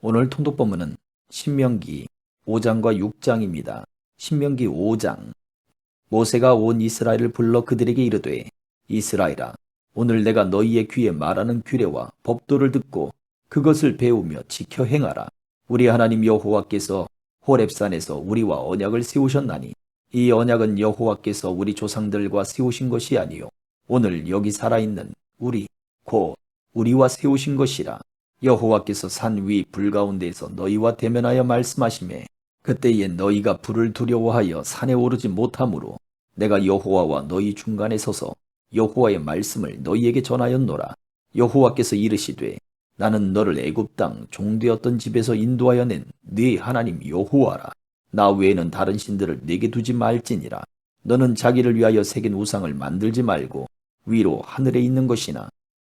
오늘 통독 본문은 신명기 5장과 6장입니다. 신명기 5장 모세가 온 이스라엘을 불러 그들에게 이르되 이스라엘아 오늘 내가 너희의 귀에 말하는 규례와 법도를 듣고 그것을 배우며 지켜 행하라. 우리 하나님 여호와께서 호렙산에서 우리와 언약을 세우셨나니 이 언약은 여호와께서 우리 조상들과 세우신 것이 아니요 오늘 여기 살아있는 우리 곧 우리와 세우신 것이라 여호와께서 산 위 불 가운데에서 너희와 대면하여 말씀하시매 그때에 너희가 불을 두려워하여 산에 오르지 못하므로 내가 여호와와 너희 중간에 서서 여호와의 말씀을 너희에게 전하였노라. 여호와께서 이르시되 나는 너를 애굽 땅 종되었던 집에서 인도하여 낸네 하나님 여호와라. 나 외에는 다른 신들을 내게 두지 말지니라. 너는 자기를 위하여 새긴 우상을 만들지 말고 위로 하늘에 있는 것이나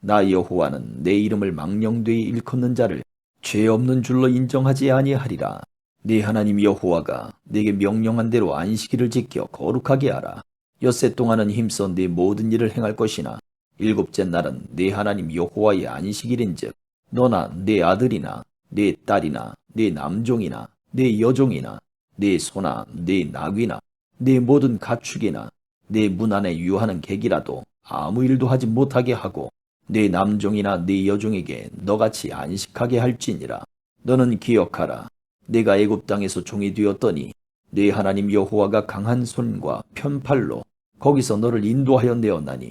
나 여호와는 내 이름을 망령되이 일컫는 자를 죄 없는 줄로 인정하지 아니하리라. 네 하나님 여호와가 네게 명령한 대로 안식일을 지켜 거룩하게 하라. 엿새 동안은 힘써 네 모든 일을 행할 것이나 일곱째 날은 네 하나님 여호와의 안식일인즉 너나 네 아들이나 네 딸이나 네 남종이나 네 여종이나 네 소나 네 나귀나 네 모든 가축이나 네 문 안에 유하는 객이라도 아무 일도 하지 못하게 하고 네 남종이나 네 여종에게 너같이 안식하게 할지니라. 너는 기억하라. 내가 애굽 땅에서 종이 되었더니 네 하나님 여호와가 강한 손과 편팔로 거기서 너를 인도하여 내었나니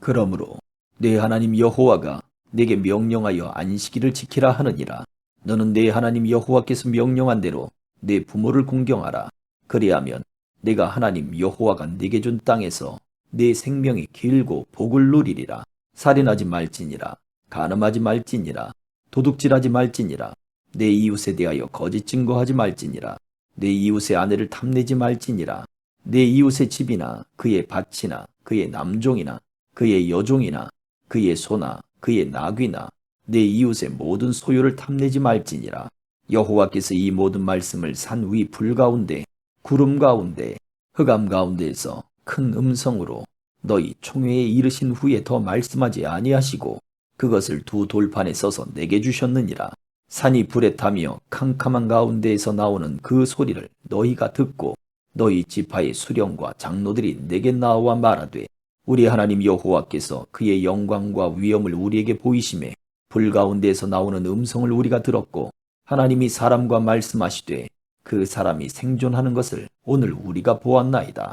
그러므로 네 하나님 여호와가 내게 명령하여 안식일을 지키라 하느니라. 너는 네 하나님 여호와께서 명령한 대로 네 부모를 공경하라. 그리하면 내가 하나님 여호와가 네게 준 땅에서 네 생명이 길고 복을 누리리라. 살인하지 말지니라. 간음하지 말지니라. 도둑질하지 말지니라. 내 이웃에 대하여 거짓 증거하지 말지니라. 내 이웃의 아내를 탐내지 말지니라. 내 이웃의 집이나 그의 밭이나 그의 남종이나 그의 여종이나 그의 소나 그의 나귀나 내 이웃의 모든 소유를 탐내지 말지니라. 여호와께서 이 모든 말씀을 산 위 불 가운데 구름 가운데 흑암 가운데에서 큰 음성으로 너희 총회에 이르신 후에 더 말씀하지 아니하시고 그것을 두 돌판에 써서 내게 주셨느니라. 산이 불에 타며 캄캄한 가운데에서 나오는 그 소리를 너희가 듣고 너희 지파의 수령과 장로들이 내게 나와 말하되 우리 하나님 여호와께서 그의 영광과 위엄을 우리에게 보이심에 불 가운데에서 나오는 음성을 우리가 들었고 하나님이 사람과 말씀하시되 그 사람이 생존하는 것을 오늘 우리가 보았나이다.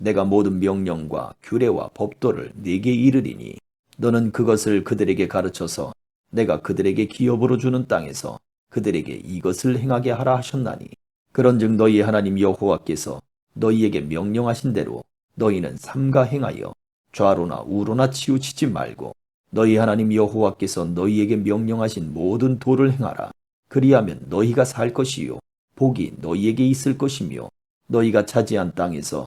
내가 모든 명령과 규례와 법도를 네게 이르리니 너는 그것을 그들에게 가르쳐서 내가 그들에게 기업으로 주는 땅에서 그들에게 이것을 행하게 하라 하셨나니. 그런즉 너희 하나님 여호와께서 너희에게 명령하신 대로 너희는 삼가 행하여 좌로나 우로나 치우치지 말고 너희 하나님 여호와께서 너희에게 명령하신 모든 도를 행하라. 그리하면 너희가 살 것이요 복이 너희에게 있을 것이며 너희가 차지한 땅에서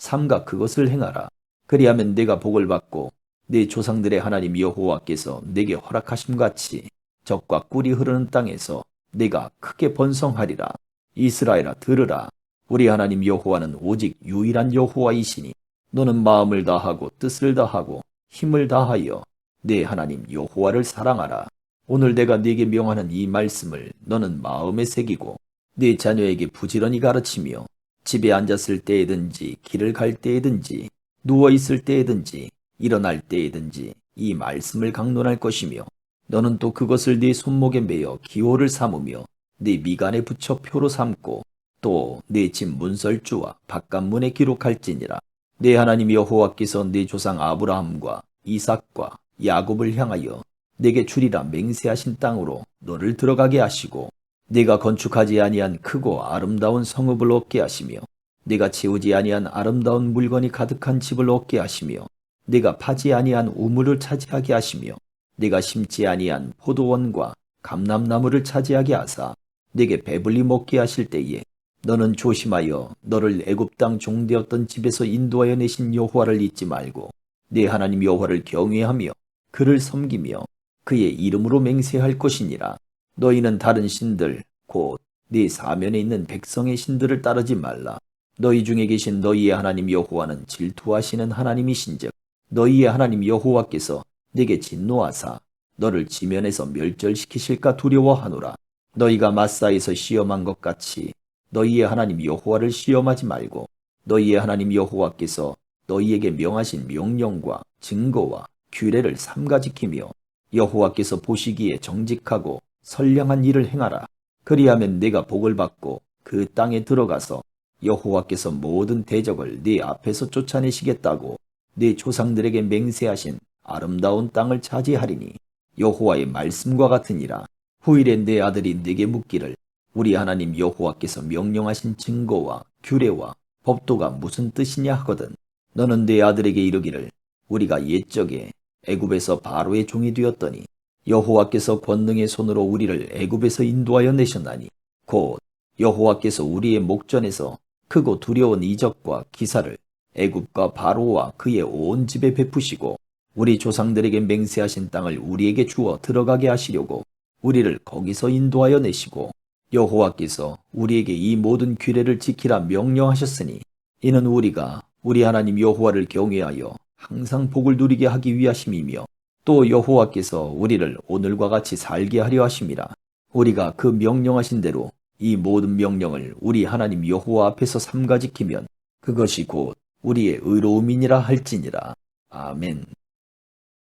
삼가 그것을 행하라. 그리하면 내가 복을 받고 네 조상들의 하나님 여호와께서 내게 허락하심 같이 적과 꿀이 흐르는 땅에서 내가 크게 번성하리라. 이스라엘아 들으라. 우리 하나님 여호와는 오직 유일한 여호와이시니 너는 마음을 다하고 뜻을 다하고 힘을 다하여 내 하나님 여호와를 사랑하라. 오늘 내가 네게 명하는 이 말씀을 너는 마음에 새기고 네 자녀에게 부지런히 가르치며 집에 앉았을 때에든지 길을 갈 때에든지 누워 있을 때에든지 일어날 때에든지 이 말씀을 강론할 것이며 너는 또 그것을 네 손목에 매어 기호를 삼으며 네 미간에 붙여 표로 삼고 또 네 집 문설주와 바깥문에 기록할지니라. 내 하나님 여호와께서 네 조상 아브라함과 이삭과 야곱을 향하여 내게 주리라 맹세하신 땅으로 너를 들어가게 하시고 네가 건축하지 아니한 크고 아름다운 성읍을 얻게 하시며 네가 채우지 아니한 아름다운 물건이 가득한 집을 얻게 하시며 네가 파지 아니한 우물을 차지하게 하시며 네가 심지 아니한 포도원과 감람나무를 차지하게 하사 네게 배불리 먹게 하실 때에 너는 조심하여 너를 애굽 땅 종되었던 집에서 인도하여 내신 여호와를 잊지 말고 네 하나님 여호와를 경외하며 그를 섬기며 그의 이름으로 맹세할 것이니라 너희는 다른 신들 곧 네 사면에 있는 백성의 신들을 따르지 말라. 너희 중에 계신 너희의 하나님 여호와는 질투하시는 하나님이신즉 너희의 하나님 여호와께서 네게 진노하사 너를 지면에서 멸절시키실까 두려워하노라. 너희가 마사에서 시험한 것 같이 너희의 하나님 여호와를 시험하지 말고 너희의 하나님 여호와께서 너희에게 명하신 명령과 증거와 규례를 삼가 지키며 여호와께서 보시기에 정직하고 선량한 일을 행하라. 그리하면 내가 복을 받고 그 땅에 들어가서 여호와께서 모든 대적을 네 앞에서 쫓아내시겠다고 네 조상들에게 맹세하신 아름다운 땅을 차지하리니 여호와의 말씀과 같으니라. 후일에 내 아들이 네게 묻기를 우리 하나님 여호와께서 명령하신 증거와 규례와 법도가 무슨 뜻이냐 하거든 너는 내 아들에게 이르기를 우리가 옛적에 애굽에서 바로의 종이 되었더니 여호와께서 권능의 손으로 우리를 애굽에서 인도하여 내셨나니 곧 여호와께서 우리의 목전에서 크고 두려운 이적과 기사를 애굽과 바로와 그의 온 집에 베푸시고 우리 조상들에게 맹세하신 땅을 우리에게 주어 들어가게 하시려고 우리를 거기서 인도하여 내시고 여호와께서 우리에게 이 모든 규례를 지키라 명령하셨으니 이는 우리가 우리 하나님 여호와를 경외하여 항상 복을 누리게 하기 위하심이며 또 여호와께서 우리를 오늘과 같이 살게 하려 하심이라 우리가 그 명령하신 대로 이 모든 명령을 우리 하나님 여호와 앞에서 삼가 지키면 그것이 곧 우리의 의로움이니라 할지니라. 아멘